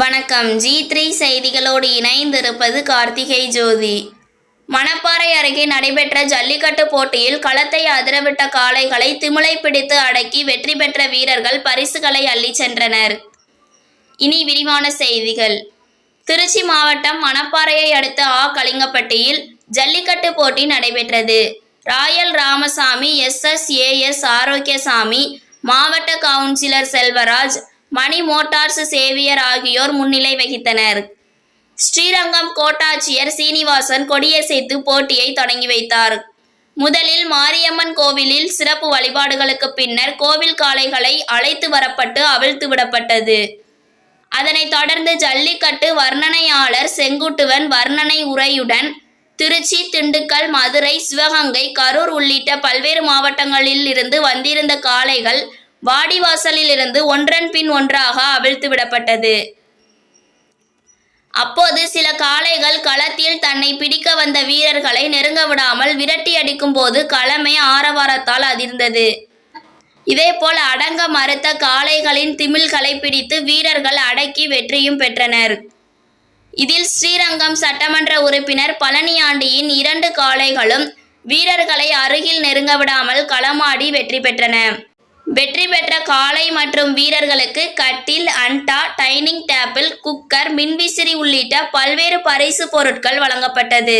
வணக்கம். G three செய்திகளோடு இணைந்திருப்பது கார்த்திகை ஜோதி. மணப்பாறை அருகே நடைபெற்ற ஜல்லிக்கட்டு போட்டியில் களத்தை அதிரவிட்ட காளைகளை திமிலை பிடித்து அடக்கி வெற்றி பெற்ற வீரர்கள் பரிசுகளை அள்ளிச் சென்றனர். இனி விரிவான செய்திகள். திருச்சி மாவட்டம் மணப்பாறையை அடுத்த ஆ கலிங்கப்பட்டியில் ஜல்லிக்கட்டு போட்டி நடைபெற்றது. Royal Ramasamy S S AS Arokiasamy மாவட்ட councillor Selvaraj Mani motors Xavier ஆகியோர் முன்னிலை வகித்தனர். ஸ்ரீரங்கம் கோட்டாட்சியர் சீனிவாசன் கொடியசைத்து போட்டியை தொடங்கி வைத்தார். முதலில் மாரியம்மன் கோவிலில் சிறப்பு வழிபாடுகளுக்கு பின்னர் கோவில் காளைகளை அழைத்து வரப்பட்டு அவிழ்த்து விடப்பட்டது. அதனைத் தொடர்ந்து ஜல்லிக்கட்டு வர்ணனையாளர் செங்குட்டுவன் வர்ணனை உரையுடன் திருச்சி திண்டுக்கல் மதுரை சிவகங்கை கரூர் உள்ளிட்ட பல்வேறு மாவட்டங்களில் இருந்து வந்திருந்த காளைகள் வாடிவாசலில் இருந்து ஒன்றன் பின் ஒன்றாக அவிழ்த்து விடப்பட்டது. அப்போது சில காளைகள் களத்தில் தன்னை பிடிக்க வந்த வீரர்களை நெருங்க விடாமல் விரட்டி அடிக்கும் போது களமே ஆரவாரத்தால் அதிர்ந்தது. இதேபோல் அடங்க மறுத்த காளைகளின் திமில்களை பிடித்து வீரர்கள் அடக்கி வெற்றியும் பெற்றனர். இதில் ஸ்ரீரங்கம் சட்டமன்ற உறுப்பினர் பழனியாண்டியின் இரண்டு காளைகளும் வீரர்களை அருகில் நெருங்க விடாமல் களமாடி வெற்றி பெற்றன. வெற்றி பெற்ற காளை மற்றும் வீரர்களுக்கு கட்டில் அண்டா டைனிங் டேபிள் குக்கர் மின்விசிறி உள்ளிட்ட பல்வேறு பரிசு பொருட்கள் வழங்கப்பட்டது.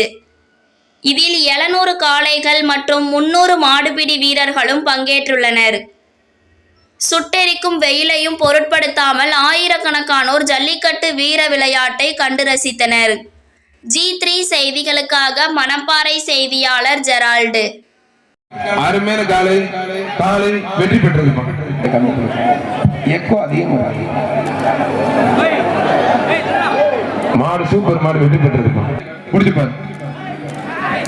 இதில் எழுநூறு காளைகள் மற்றும் முன்னூறு மாடுபிடி வீரர்களும் பங்கேற்றுள்ளனர். சுட்டெரிக்கும் வெயிலையும் பொருட்படுத்தாமல் ஆயிரக்கணக்கானோர் ஜல்லிக்கட்டு வீர விளையாட்டை கண்டு ரசித்தனர். ஜி த்ரீ செய்திகளுக்காக மணப்பாறை செய்தியாளர் ஜெரால்டு. அருமையான காலை காலை வெற்றி பெற்றிருப்பா எக்கோ அதிகம். மாடு சூப்பர் மாடு வெற்றி பெற்றிருப்பா முடிச்சுப்பாரு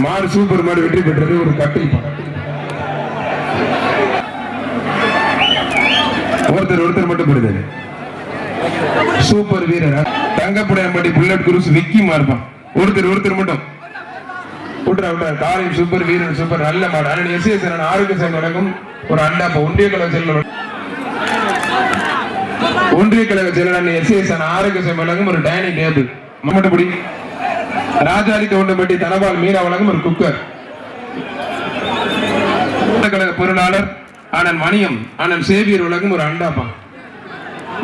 மாடு சூப்பர் மாடு வெற்றி பெற்றது ஒரு கட்டிப்பா ஒருத்தர் ஒருத்தர் மட்டும் பெறுது சூப்பர் வீரர். தங்கப்புடையம்பட்டி புல்லட் குருஸ் விக்கி மாறுப்பான் ஒருத்தர் ஒருத்தர் மட்டும். சூப்பர் வீரன் சூப்பர் நல்ல மாடு. ஆரோக்கிய நடக்கும். ஒரு அண்டா ஒன்றிய கழக செல்ல ஒன்றிய கழக செயலாளர் ஆரோக்கிய வழங்கும் ஒரு டைனிங் டேபிள். கவுண்டம்பட்டி தனபால் மீனா வழங்கும் ஒரு குக்கர். கழக பொருளாளர் அண்ணன் மணியம் அண்ணன் சேவியர் உலகம் ஒரு அண்டாப்பா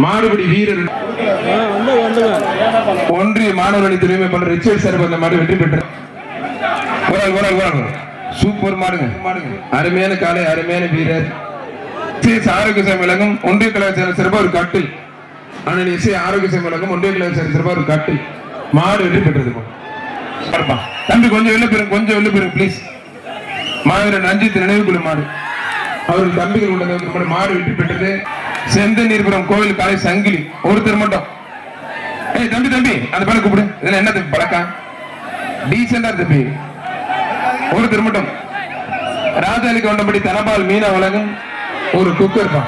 மாடுபடி வீரர். ஒன்றிய மாணவரணி துணைமை பண்ற சார் அந்த வெற்றி பெற்றார். ஒரு சூப்பர் மாடுங்க. அருமையான காலை அருமையான வீரர். எஸ் ஆரோக்கிய சேவை ஒன்றிய கலாச்சார சிறப்பாக ஒரு கட்டில். ஆனால் இசை ஆரோக்கிய சேவை ஒன்றிய கலாச்சார சிறப்பாக ஒரு கட்டில். மாடு வெற்றி பெற்றது தம்பி கொஞ்சம் வெளில பெறும் கொஞ்சம் வெளில பெறும் ப்ளீஸ் மாவீரன் ரஞ்சித் நினைவுக்குழு மாடு. அவர்கள் தம்பிகள் உள்ள மாடு வெற்றி பெற்றது. செந்தநீர்புரம் கோவில் காலை சங்கிலி. ஒருத்தர் மட்டும். ஏய் தம்பி தம்பி அந்த பேரை கூப்பிடு. இதெல்லாம் என்ன தம்பி பழக்கம்? டீசெண்டா தம்பி. ஒருத்தர் மட்டும் ராஜாலி கொண்டபடி தனபால் மீனா வழங்கும் ஒரு குக்கர் பா.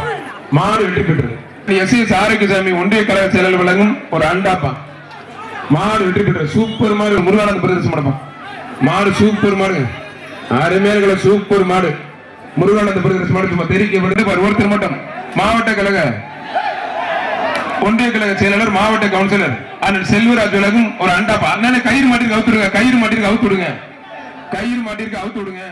மாடு வெற்றி பெற்றது. எஸ். எஸ். ஆரோக்கியசாமி ஒன்றிய கழக செயலர் வழங்கும் ஒரு அண்டாப்பா மாடு வெற்றி பெற்றது. சூப்பர் மாடு முருகானந்த பிரதேசம் மடப்பா மாடு சூப்பர் மாடு. அருமையான சூப்பர் மாடு. முருகானந்த பிரதேசம் மாடு சும்மா தெரிவிக்க விடுது ஒருத்தர் மட்டும் மாவட்ட கழக. ஒன்றிய கழக செயலாளர் மாவட்ட கவுன்சிலர். அண்ணன் செல்வராஜ் விலகும் ஒரு அண்டாப்பா அண்ணன் கயிறு மாட்டிற்கு அவுத்துடுங்க கயிறு மாட்டிற்கு அவுத்துடுங்க கயிறு மாட்டிருக்கு அவுத்து விடுங்க.